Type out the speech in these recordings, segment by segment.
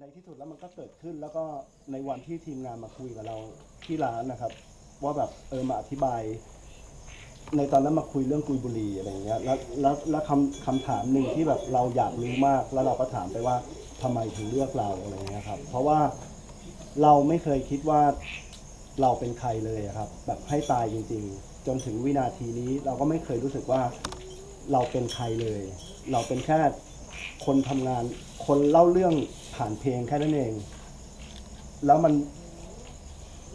ในที่สุดแล้วมันก็เกิดขึ้นแล้วก็ในวันที่ทีมงานมาคุยกับเราที่ร้านนะครับ ว่าแบบเออมาอธิบาย ในตอนนั้นมาคุยเรื่องกุยบุรีอะไรอย่างเงี้ยแล้วแล้วแล้วคำคำถามหนึ่งที่แบบเราอยากรู้มาก แล้วเราก็ถามไปว่าทำไมถึงเลือกเราอะไรอย่างเงี้ยครับ เพราะว่าเราไม่เคยคิดว่าเราเป็นใครเลยอะครับ แบบให้ตายจริง ๆ จนถึงวินาทีนี้เราก็ไม่เคยรู้สึกว่าเราเป็นใครเลย เราเป็นแค่คนทำงานคนเล่าเรื่อง ผ่านเพลงแค่นั้นเอง แล้วมัน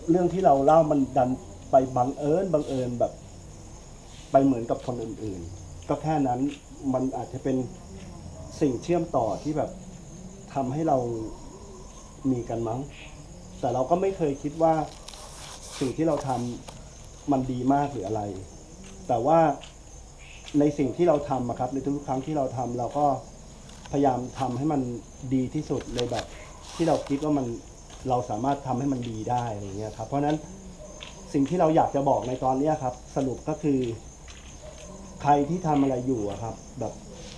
เรื่องที่เราเล่ามันดันไปบังเอิญบังเอิญแบบ ไปเหมือนกับคนอื่น ๆ ก็แค่นั้นมันอาจจะเป็นสิ่งเชื่อมต่อที่แบบทำให้เรามีกันมั้ง แต่เราก็ไม่เคยคิดว่าสิ่งที่เราทำมันดีมากหรืออะไร แต่ว่าในสิ่งที่เราทำอะครับ ในทุกๆครั้งที่เราทำเราก็ พยายามทำให้มันดีที่สุดในแบบ ที่เราคิดว่ามันเราสามารถทำให้มันดีได้อะไรเงี้ยครับเพราะฉะนั้นสิ่งที่เราอยากจะบอกในตอนเนี้ยครับ สรุปก็คือ ใครที่ทำอะไรอยู่ครับ แบบ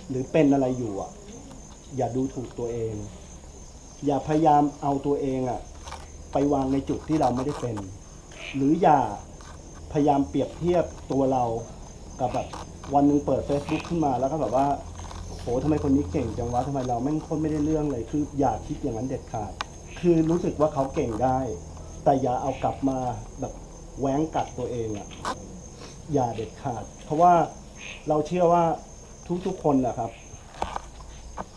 หรือเป็นอะไรอยู่อะอย่าดูถูกตัวเอง อย่าพยายามเอาตัวเองอะไปวางในจุดที่เราไม่ได้เป็น หรืออย่าพยายามเปรียบเทียบตัวเรากับแบบวันหนึ่งเปิด Facebook ขึ้นมาแล้วก็แบบว่า โหทำไมคนนี้เก่งจังวะทำไมเราแม่งคนไม่ได้เรื่องเลยคืออย่าคิดอย่างนั้นเด็ดขาด คือรู้สึกว่าเขาเก่งได้ แต่อย่าเอากลับมาแบบแหวงกัดตัวเองอะอย่าเด็ดขาด เพราะว่าเราเชื่อว่าทุกๆคนนะครับ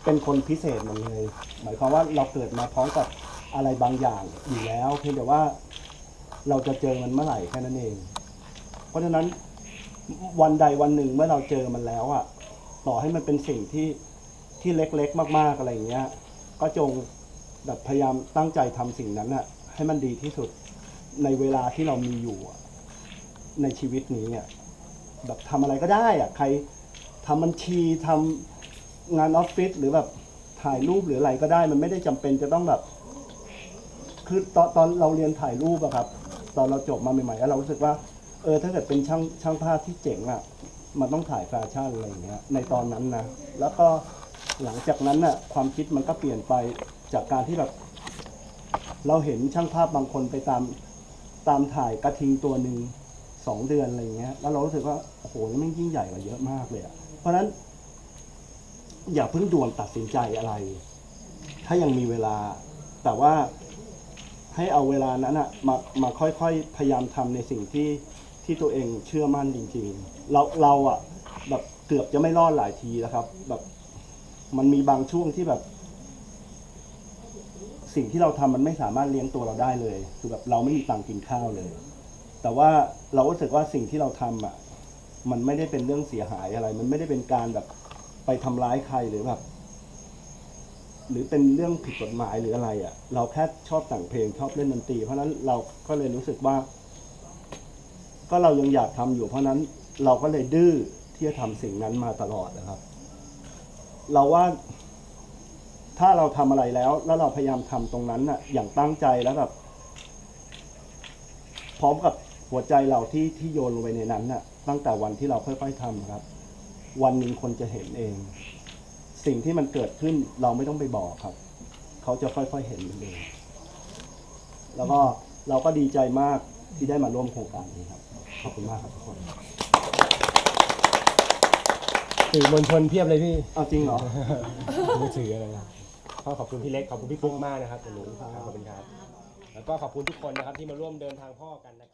เป็นคนพิเศษหมดเลย หมายความว่าเราเกิดมาพร้อมกับอะไรบางอย่างอยู่แล้วเพียงแต่ว่าเราจะเจอมันเมื่อไหร่แค่นั้นเอง เพราะฉะนั้นวันใดวันหนึ่งเมื่อเราเจอมันแล้วอะ ต่อให้มันเป็นสิ่งที่ที่เล็กๆ มากๆอะไรอย่างเงี้ย ก็จงแบบพยายามตั้งใจทำสิ่งนั้นอะให้มันดีที่สุดในเวลาที่เรามีอยู่ในชีวิตนี้อะแบบทำอะไรก็ได้อะใครทำบัญชีทำงานออฟฟิศหรือแบบถ่ายรูปหรืออะไรก็ได้ มันไม่ได้จำเป็นจะต้องแบบ คือตอนตอนเราเรียนถ่ายรูปอะครับ ตอนเราจบมาใหม่ๆแล้วเรารู้สึกว่า เออถ้าเกิดเป็นช่างช่างภาพที่เจ๋งอะ มันต้องถ่ายแฟชั่นอะไรอย่างเงี้ยในตอนนั้นนะแล้วก็หลังจากนั้นน่ะความคิดมันก็เปลี่ยนไปจากการที่แบบ เราเห็นช่างภาพบางคนไปตามตามถ่ายกระทิงตัวหนึ่งสองเดือนอะไรอย่างเงี้ย แล้วเรารู้สึกว่าโอ้โหนี่มันยิ่งใหญ่กว่าเยอะมากเลยอะเพราะฉะนั้น อย่าเพิ่งด่วนตัดสินใจอะไร ถ้ายังมีเวลา แต่ว่าให้เอาเวลานั้นอะมามาค่อยๆพยายามทำในสิ่งที่ ที่ตัวเองเชื่อมั่นจริงๆ เราเราอะแบบเกือบจะไม่รอดหลายทีแล้วครับ แบบมันมีบางช่วงที่แบบ สิ่งที่เราทำมันไม่สามารถเลี้ยงตัวเราได้เลย คือแบบเราไม่มีตังค์กินข้าวเลย แต่ว่าเรารู้สึกว่าสิ่งที่เราทำอะ มันไม่ได้เป็นเรื่องเสียหายอะไร มันไม่ได้เป็นการแบบไปทำร้ายใครหรือแบบหรือเป็นเรื่องผิดกฎหมายหรืออะไรอะ เราแค่ชอบแต่งเพลงชอบเล่นดนตรี เพราะนั้นเราก็เลยรู้สึกว่า ก็เรายังอยากทำอยู่เพราะนั้นเราก็เลยดื้อที่จะทำสิ่งนั้นมาตลอดนะครับ เราว่าถ้าเราทำอะไรแล้ว แล้วเราพยายามทำตรงนั้นน่ะ อย่างตั้งใจแล้วแบบพร้อมกับหัวใจเราที่ที่โยนลงไปในนั้นน่ะ ตั้งแต่วันที่เราค่อยๆทำครับ วันหนึ่งคนจะเห็นเอง สิ่งที่มันเกิดขึ้นเราไม่ต้องไปบอกครับ เขาจะค่อยๆเห็นมันเองแล้วก็เราก็ดีใจมาก ที่ได้มาร่วมโครงการนี้ครับ ขอบคุณมากครับทุกคนสื่อมวลชนเพียบเลยพี่เอาจริงเหรอมือถืออะไรนะก็ขอบคุณพี่เล็กขอบคุณพี่ปุ๊กมากนะครับวันนี้ครับขอบคุณครับ แล้วก็ขอบคุณทุกคนนะครับที่มาร่วมเดินทางพ่อกันนะครับ